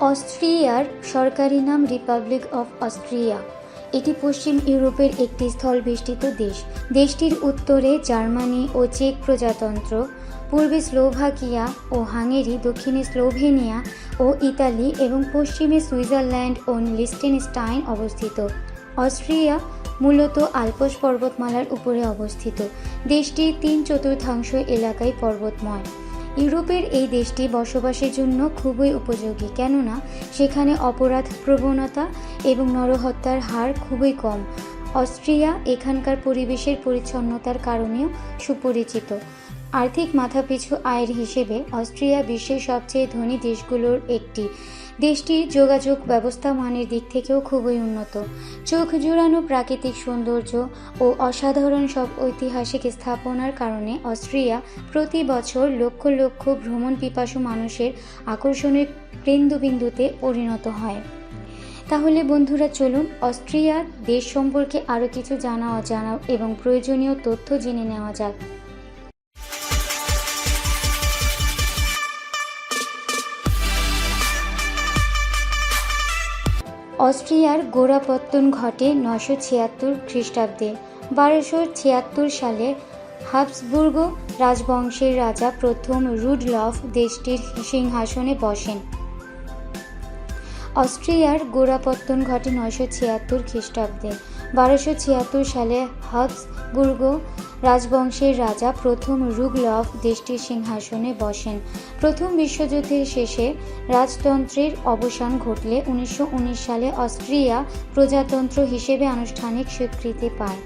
অস্ট্রিয়ার সরকারি নাম রিপাবলিক অফ অস্ট্রিয়া। এটি পশ্চিম ইউরোপের একটি স্থলবেষ্টিত দেশ। দেশটির উত্তরে জার্মানি ও চেক প্রজাতন্ত্র, পূর্বে স্লোভাকিয়া ও হাঙ্গেরি, দক্ষিণে স্লোভেনিয়া ও ইতালি এবং পশ্চিমে সুইজারল্যান্ড ও লিস্টেনস্টাইন অবস্থিত। অস্ট্রিয়া মূলত আলপস পর্বতমালার উপরে অবস্থিত। দেশটির তিন চতুর্থাংশ এলাকায় পর্বতময়। ইউরোপের এই দেশটি বসবাসের জন্য খুবই উপযোগী, কেননা সেখানে অপরাধ, প্রবণতা এবং নরহত্যার হার খুবই কম। অস্ট্রিয়া এখানকার পরিবেশের পরিচ্ছন্নতার কারণেও সুপরিচিত। আর্থিক মাথাপিছু আয়ের হিসেবে অস্ট্রিয়া বিশ্বের সবচেয়ে ধনী দেশগুলোর একটি। দেশটির যোগাযোগ ব্যবস্থা মানের দিক থেকেও খুবই উন্নত। চোখ জুড়ানো প্রাকৃতিক সৌন্দর্য ও অসাধারণ সব ঐতিহাসিক স্থাপনার কারণে অস্ট্রিয়া প্রতি বছর লক্ষ লক্ষ ভ্রমণ পিপাসু মানুষের আকর্ষণের কেন্দ্রবিন্দুতে পরিণত হয়। তাহলে বন্ধুরা, চলুন অস্ট্রিয়ার দেশ সম্পর্কে আরও কিছু জানা, অজানা এবং প্রয়োজনীয় তথ্য জেনে নেওয়া যাক। অস্ট্রিয়ার গোড়াপত্তন ঘটে নশো ছিয়াত্তর খ্রিস্টাব্দে। বারোশো ছিয়াত্তর সালে হাবসবুর্গ রাজবংশের রাজা প্রথম রুডলফ দেশটির সিংহাসনে বসেন। অস্ট্রিয়ার গোড়াপত্তন ঘটে নশো ছিয়াত্তর খ্রিস্টাব্দে। বারোশো ছিয়াত্তর সালে হাবসবুর্গ রাজবংশের রাজা প্রথম রুগলফ দেশটির সিংহাসনে বসেন। প্রথম বিশ্বযুদ্ধের শেষে রাজতন্ত্রের অবসান ঘটলে উনিশশো উনিশ সালে অস্ট্রিয়া প্রজাতন্ত্র হিসেবে আনুষ্ঠানিক স্বীকৃতি পায়।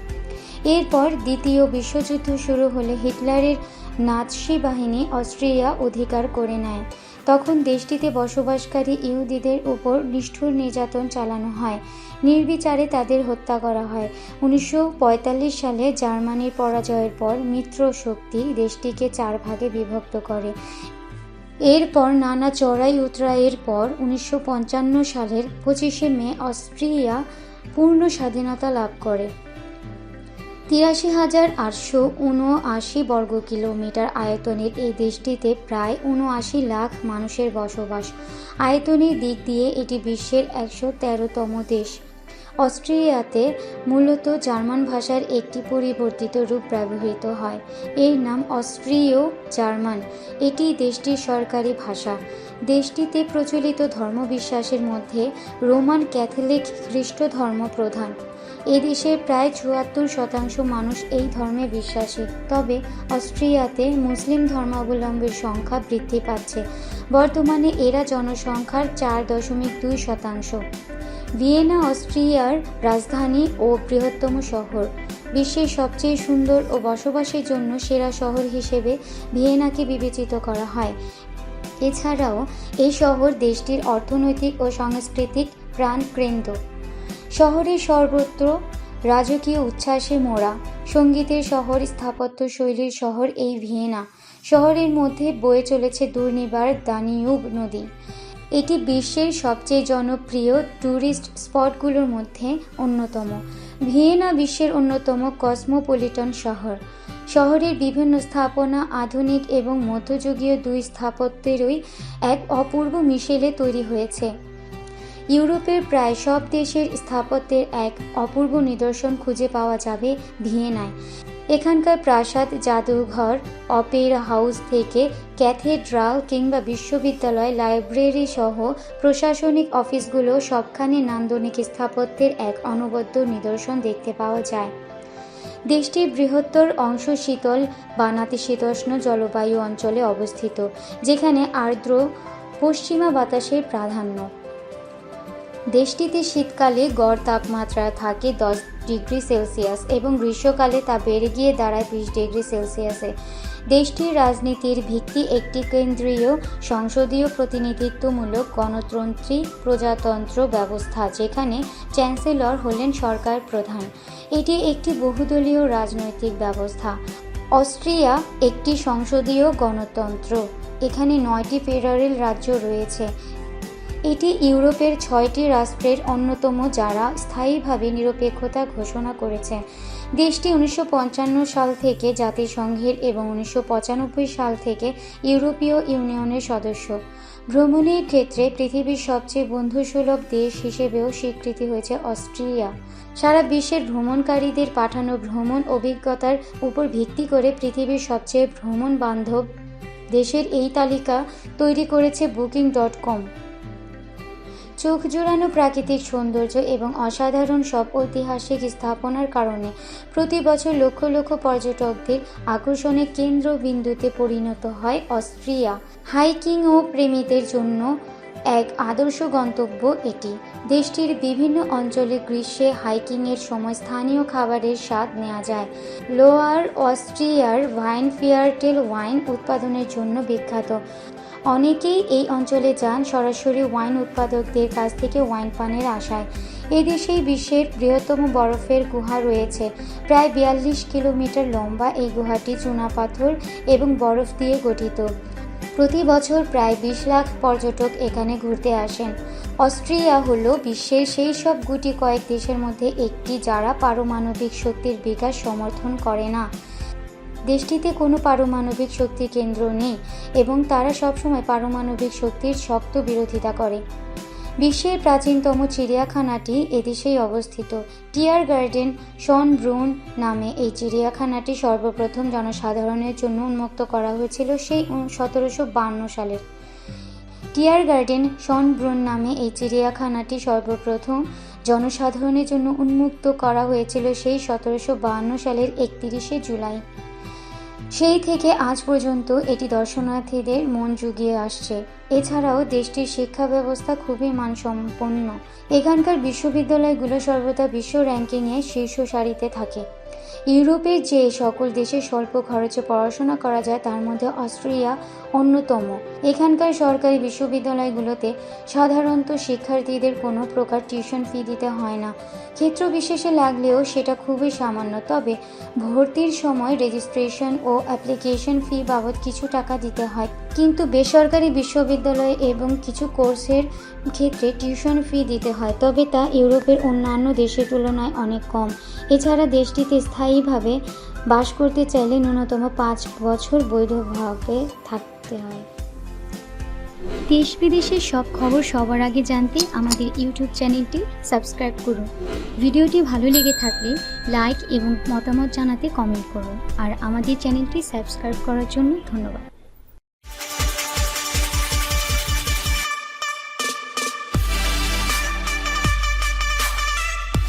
এরপর দ্বিতীয় বিশ্বযুদ্ধ শুরু হলে হিটলারের নাৎসি বাহিনী অস্ট্রিয়া অধিকার করে নেয়। তখন দেশটিতে বসবাসকারী ইহুদিদের উপর নিষ্ঠুর নির্যাতন চালানো হয়। নির্বিচারে তাদের হত্যা করা হয়। উনিশশো পঁয়তাল্লিশ সালে জার্মানির পরাজয়ের পর মিত্র শক্তি দেশটিকে চার ভাগে বিভক্ত করে। এরপর নানা চড়াই উতরাইয়ের পর উনিশশো পঞ্চান্ন সালের পঁচিশে মে অস্ট্রিয়া পূর্ণ স্বাধীনতা লাভ করে। তিরাশি হাজার আটশো উনআশি বর্গ কিলোমিটার আয়তনের এই দেশটিতে প্রায় উনআশি লাখ মানুষের বসবাস। আয়তনের দিক দিয়ে এটি বিশ্বের একশো তেরোতম দেশ। অস্ট্রেলিয়াতে মূলত জার্মান ভাষার একটি পরিবর্তিত রূপ ব্যবহৃত হয়। এর নাম অস্ট্রিয় জার্মান। এটি দেশটির সরকারি ভাষা। দেশটিতে প্রচলিত ধর্মবিশ্বাসের মধ্যে রোমান ক্যাথলিক খ্রিস্ট ধর্ম প্রধান এদেশের প্রায় চুয়াত্তর শতাংশ মানুষ এই ধর্মে বিশ্বাসী। তবে অস্ট্রিয়াতে মুসলিম ধর্মাবলম্বীর সংখ্যা বৃদ্ধি পাচ্ছে। বর্তমানে এরা জনসংখ্যার চার দশমিক দুই শতাংশ। ভিয়েনা, অস্ট্রিয়ার রাজধানী ও বৃহত্তম শহর। বিশ্বের সবচেয়ে সুন্দর ও বসবাসের জন্য সেরা শহর হিসেবে ভিয়েনাকে বিবেচিত করা হয়। এছাড়াও এই শহর দেশটির অর্থনৈতিক ও সাংস্কৃতিক প্রাণকেন্দ্র। শহরের সর্বত্র রাজকীয় উচ্ছ্বাসে মোড়া। সঙ্গীতের শহর স্থাপত্য শৈলীর শহর এই ভিয়েনা। শহরের মধ্যে বয়ে চলেছে দুর্নিবার দানিউব নদী। এটি বিশ্বের সবচেয়ে জনপ্রিয় ট্যুরিস্ট স্পটগুলোর মধ্যে অন্যতম। ভিয়েনা বিশ্বের অন্যতম কসমোপলিটন শহর। শহরের বিভিন্ন স্থাপনা আধুনিক এবং মধ্যযুগীয় দুই স্থাপত্যেরই এক অপূর্ব মিশেলে তৈরি হয়েছে। ইউরোপের প্রায় সব দেশের স্থাপত্যের এক অপূর্ব নিদর্শন খুঁজে পাওয়া যাবে ভিয়েনায়। এখানকার প্রাসাদ, জাদুঘর, অপেরা হাউস থেকে ক্যাথেড্রাল কিংবা বিশ্ববিদ্যালয় লাইব্রেরি সহ প্রশাসনিক অফিসগুলো সবখানে নান্দনিক স্থাপত্যের এক অনবদ্য নিদর্শন দেখতে পাওয়া যায়। দেশটির বৃহত্তর অংশ শীতল বা নাতিশীতোষ্ণ জলবায়ু অঞ্চলে অবস্থিত যেখানে আর্দ্র পশ্চিমা বাতাসের প্রাধান্য। দেশটিতে শীতকালে গড় তাপমাত্রা থাকে দশ ডিগ্রি সেলসিয়াস এবং গ্রীষ্মকালে তা বেড়ে গিয়ে দাঁড়ায় বিশ ডিগ্রি সেলসিয়াসে। দেশটির রাজনীতির ভিত্তি একটি কেন্দ্রীয়, সংসদীয় প্রতিনিধিত্বমূলক গণতন্ত্রী প্রজাতন্ত্র ব্যবস্থা, যেখানে চ্যান্সেলর হলেন সরকার প্রধান। এটি একটি বহুদলীয় রাজনৈতিক ব্যবস্থা। অস্ট্রিয়া একটি সংসদীয় গণতন্ত্র। এখানে নয়টি ফেডারেল রাজ্য রয়েছে। এটি ইউরোপের ছয়টি রাষ্ট্রের অন্যতম যারা স্থায়ীভাবে নিরপেক্ষতা ঘোষণা করেছে। দেশটি উনিশশো পঞ্চান্ন সাল থেকে জাতিসংঘের এবং উনিশশো পঁচানব্বই সাল থেকে ইউরোপীয় ইউনিয়নের সদস্য। ভ্রমণের ক্ষেত্রে পৃথিবীর সবচেয়ে বন্ধুসুলভ দেশ হিসেবেও স্বীকৃতি হয়েছে অস্ট্রিয়া। সারা বিশ্বের ভ্রমণকারীদের পাঠানো ভ্রমণ অভিজ্ঞতার উপর ভিত্তি করে পৃথিবীর সবচেয়ে ভ্রমণ বান্ধব দেশের এই তালিকা তৈরি করেছে বুকিং ডট কম। চোখ জোড়ানো প্রাকৃতিক সৌন্দর্য এবং অসাধারণ সব ঐতিহাসিক স্থাপনার কারণে প্রতি বছর লক্ষ লক্ষ পর্যটকদের আকর্ষণের কেন্দ্রবিন্দুতে পরিণত হয় অস্ট্রিয়া। হাইকিং ও প্রেমীদের জন্য এক আদর্শ গন্তব্য এটি। দেশটির বিভিন্ন অঞ্চলে গ্রীষ্মে হাইকিংয়ের সময় স্থানীয় খাবারের স্বাদ নেওয়া যায়। লোয়ার অস্ট্রিয়ার ওয়াইন ফিয়ারটেল ওয়াইন উৎপাদনের জন্য বিখ্যাত। অনেকেই এই অঞ্চলে যান সরাসরি ওয়াইন উৎপাদকদের কাছ থেকে ওয়াইন পানের আশায়। এদেশেই বিশ্বের বৃহত্তম বরফের গুহা রয়েছে। প্রায় বিয়াল্লিশ কিলোমিটার লম্বা এই গুহাটি চুনাপাথর এবং বরফ দিয়ে গঠিত। প্রতি বছর প্রায় বিশ লাখ পর্যটক এখানে ঘুরতে আসেন। অস্ট্রিয়া হল বিশ্বের সেই সব গুটি কয়েক দেশের মধ্যে একটি যারা পারমাণবিক শক্তির বিকাশ সমর্থন করে না। দেশটিতে কোনো পারমাণবিক শক্তি কেন্দ্র নেই এবং তারা সবসময় পারমাণবিক শক্তির শক্ত বিরোধিতা করে। বিশ্বের প্রাচীনতম চিড়িয়াখানাটি এদেশেই অবস্থিত। টিয়ার গার্ডেন শন ব্রুন নামে এই চিড়িয়াখানাটি সর্বপ্রথম জনসাধারণের জন্য উন্মুক্ত করা হয়েছিল সেই সতেরোশো বান্ন সালের। টিয়ার গার্ডেন শন ব্রুন নামে এই চিড়িয়াখানাটি সর্বপ্রথম জনসাধারণের জন্য উন্মুক্ত করা হয়েছিল সেই সতেরোশো বাহান্ন সালের একত্রিশে জুলাই। সেই থেকে আজ পর্যন্ত এটি দর্শনার্থীদের মন জুগিয়ে আসছে। এছাড়াও দেশটির শিক্ষা ব্যবস্থা খুবই মানসম্পন্ন। এখানকার বিশ্ববিদ্যালয়গুলো সর্বদা বিশ্ব র্যাঙ্কিংয়ে শীর্ষ সারিতে থাকে। ইউরোপের যে সকল দেশে স্বল্প খরচে পড়াশোনা করা যায়, তার মধ্যে অস্ট্রিয়া অন্যতম। এখানকার সরকারি বিশ্ববিদ্যালয়গুলোতে সাধারণত শিক্ষার্থীদের কোনো প্রকার টিউশন ফি দিতে হয় না। ক্ষেত্র বিশেষে লাগলেও সেটা খুবই সামান্য, তবে ভর্তির সময় রেজিস্ট্রেশন ও অ্যাপ্লিকেশন ফি বাবদ কিছু টাকা দিতে হয়। কিন্তু বেসরকারি বিশ্ববিদ্যালয় এবং কিছু কোর্সের ক্ষেত্রে টিউশন ফি দিতে হয়, তবে তা ইউরোপের অন্যান্য দেশের তুলনায় অনেক কম। এছাড়া দেশটিতে স্থায়ীভাবে বাস করতে চাইলে ন্যূনতম পাঁচ বছর বৈধভাবে থাকতে হয়। দেশ বিদেশের সব খবর সবার আগে জানতে আমাদের ইউটিউব চ্যানেলটি সাবস্ক্রাইব করুন। ভিডিওটি ভালো লেগে থাকলে লাইক এবং মতামত জানাতে কমেন্ট করুন। আর আমাদের চ্যানেলটি সাবস্ক্রাইব করার জন্য ধন্যবাদ।